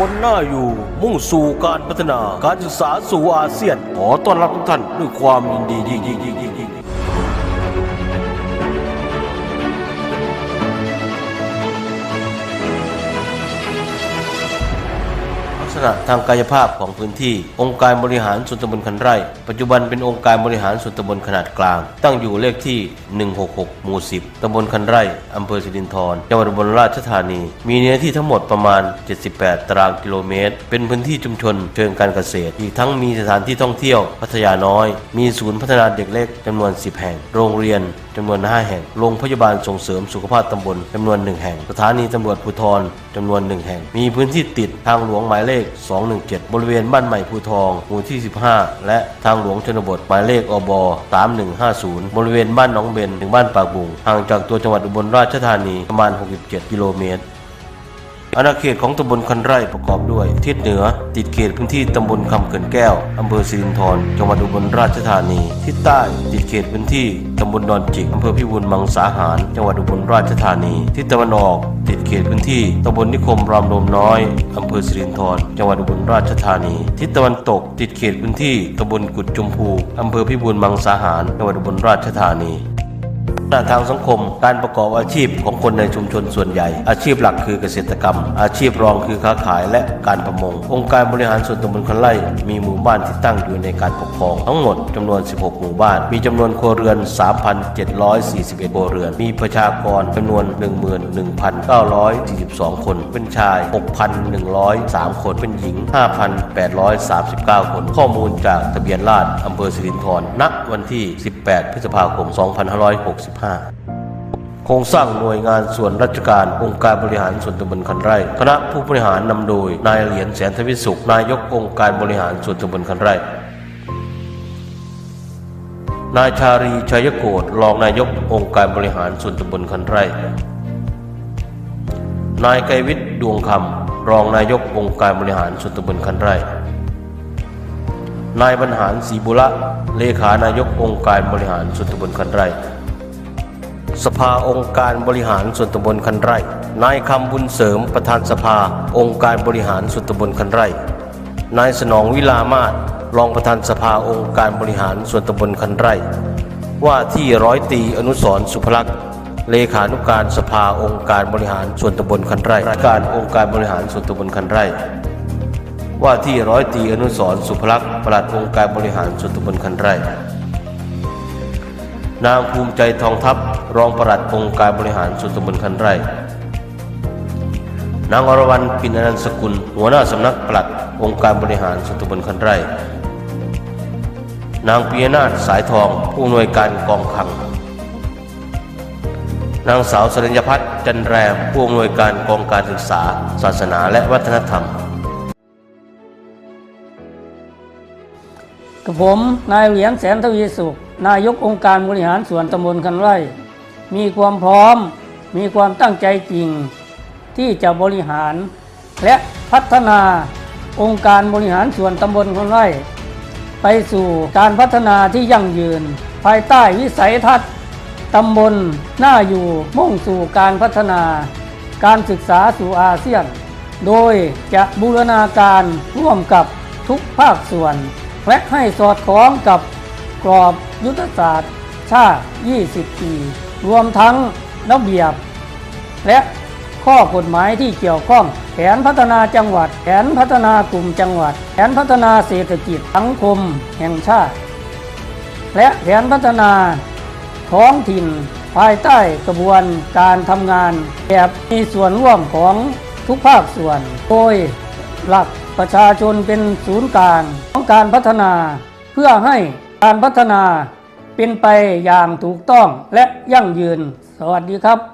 บนหน้าอยู่ มุ่งสู่การพัฒนาการศึกษาสู่อาเซียน ขอต้อนรับทุกท่านด้วยความยินดี ษณะทางกายภาพของพื้นที่ องค์การบริหารส่วนตำบลคันไร่ ปัจจุบันเป็นองค์การบริหารส่วนตำบลขนาดกลาง ตั้งอยู่เลขที่ 166 หมู่ 10 ตำบลคันไร่ อำเภอสิรินธรจังหวัดอุบลราชธานี มีเนื้อที่ทั้งหมดประมาณ 78 ตารางกิโลเมตร เป็นพื้นที่ชุมชนเชิงการเกษตร อีกทั้งมีสถานที่ท่องเที่ยว พัทยาน้อย มีศูนย์พัฒนาเด็กเล็กจำนวน 10 แห่ง โรงเรียน จำนวน 5 แห่ง โรงพยาบาลส่งเสริมสุขภาพตำบลจำนวน 1 แห่ง สถานีตำรวจภูทรจำนวน 1 แห่ง มีพื้นที่ติดทางหลวงหมายเลข 217 บริเวณบ้านใหม่ภูทองหมู่ที่ 15 และทางหลวงชนบทหมายเลขอบ3150 บริเวณบ้านหนองเบนถึงบ้านปากบุงห่างจากตัวจังหวัดอุบลราชธานีประมาณ 67 กิโลเมตร อาณาเขตของตำบลคันไร่ประกอบด้วยทิศเหนือ ติดเขตพื้นที่ตำบลคำเขินแก้วอำเภอสิรินธรจังหวัดอุบลราชธานีทิศใต้ติดเขตพื้นที่ตำบลดอนจิกอำเภอพิบูลมังสาหาร จังหวัดอุบลราชธานี ทิศตะวันออก ติดเขตพื้นที่ตำบลนิคมรามลมน้อยอำเภอสิรินธรจังหวัดอุบลราชธานี ทิศตะวันตก ติดเขตพื้นที่ตำบลกุดจุมพูอำเภอพิบูลมังสาหารจังหวัดอุบลราชธานี หน้าทางสังคม การประกอบอาชีพของคนในชุมชนส่วนใหญ่ อาชีพหลักคือเกษตรกรรม อาชีพรองคือค้าขายและการประมง องค์การบริหารส่วนตำบลคันไร่มีหมู่บ้านที่ตั้งอยู่ในการปกครอง ทั้งหมดจำนวน 16 หมู่บ้าน มีจำนวนครัวเรือน 3,741ครัวเรือน มีประชากรจำนวน 11,942 คน เป็นชาย 6,103 คน เป็นหญิง 5,839 คน ข้อมูลจากทะเบียนราษฎร์อำเภอสิรินธรณวันที่ 18 พฤษภาคม 2565โครงสร้างหน่วยงานส่วนราชการองค์การบริหารส่วนตำบลคันไร่ คณะผู้บริหารนำโดย นายเหรียญแสนทวิสุข นายกองค์การบริหารส่วนตำบลคันไร่นายชารีชัยโกฏรองนายกองค์การบริหารส่วนตำบลคันไร่ นายไกวิทย์ดวงคำรองนายกองค์การบริหารส่วนตำบลคันไร่ นายบรรหารศรีบุระเลขานายกองค์การบริหารส่วนตำบลคันไร่ สภาองค์การบริหารส่วนตำบลคันไร่ นายคำบุญเสริมประธานสภาองค์การบริหารส่วนตำบลคันไร่ นายสนองวิลามาศรองประธานสภาองค์การบริหารส่วนตำบลคันไร่ ว่าที่ร้อยตีอนุสรสุภลักษณ์เลขานุการสภาองค์การบริหารส่วนตำบลคันไร่การองค์การบริหารส่วนตำบลคันไร่ ว่าที่ร้อยตีอนุสรสุภลักษณ์ปลัดองค์การบริหารส่วนตำบลคันไร่ นางภูมิใจทองทัพรองปลัดองค์การบริหารส่วนตำบลคันไร่ นางอรวรรณปินอนันสกุล หัวหน้าสำนักปลัดองค์การบริหารส่วนตำบลคันไร่ นางปียนาถสายทอง ผู้อำนวยการกองคลัง นางสาวสรัญญพัฒน์จันแรมผู้อำนวยการกองการศึกษา ศาสนาและวัฒนธรรมกับผมนายเหรียญแสนทวีสุข นายกองค์การบริหารส่วนตำบลคันไร่ มีความพร้อม มีความตั้งใจจริง ที่จะบริหาร และพัฒนาองค์การบริหารส่วนตำบลคันไร่ ไปสู่การพัฒนาที่ยั่งยืน ภายใต้วิสัยทัศน์ตำบลน่าอยู่มุ่งสู่การพัฒนา การศึกษาสู่อาเซียน โดยจะบูรณาการร่วมกับทุกภาคส่วน และให้สอดคล้องกับกรอบ ยุทธศาสตร์ ชาติ 20 ปี รวมทั้งระเบียบ และข้อกฎหมายที่เกี่ยวข้อง แผนพัฒนาจังหวัด แผนพัฒนากลุ่มจังหวัด แผนพัฒนาเศรษฐกิจสังคมแห่งชาติ และแผนพัฒนาท้องถิ่นภายใต้กระบวนการทำงาน แบบมีส่วนร่วมของทุกภาคส่วน โดยหลักประชาชนเป็นศูนย์กลางของการพัฒนาเพื่อให้ การพัฒนาเป็นไปอย่างถูกต้องและยั่งยืน สวัสดีครับ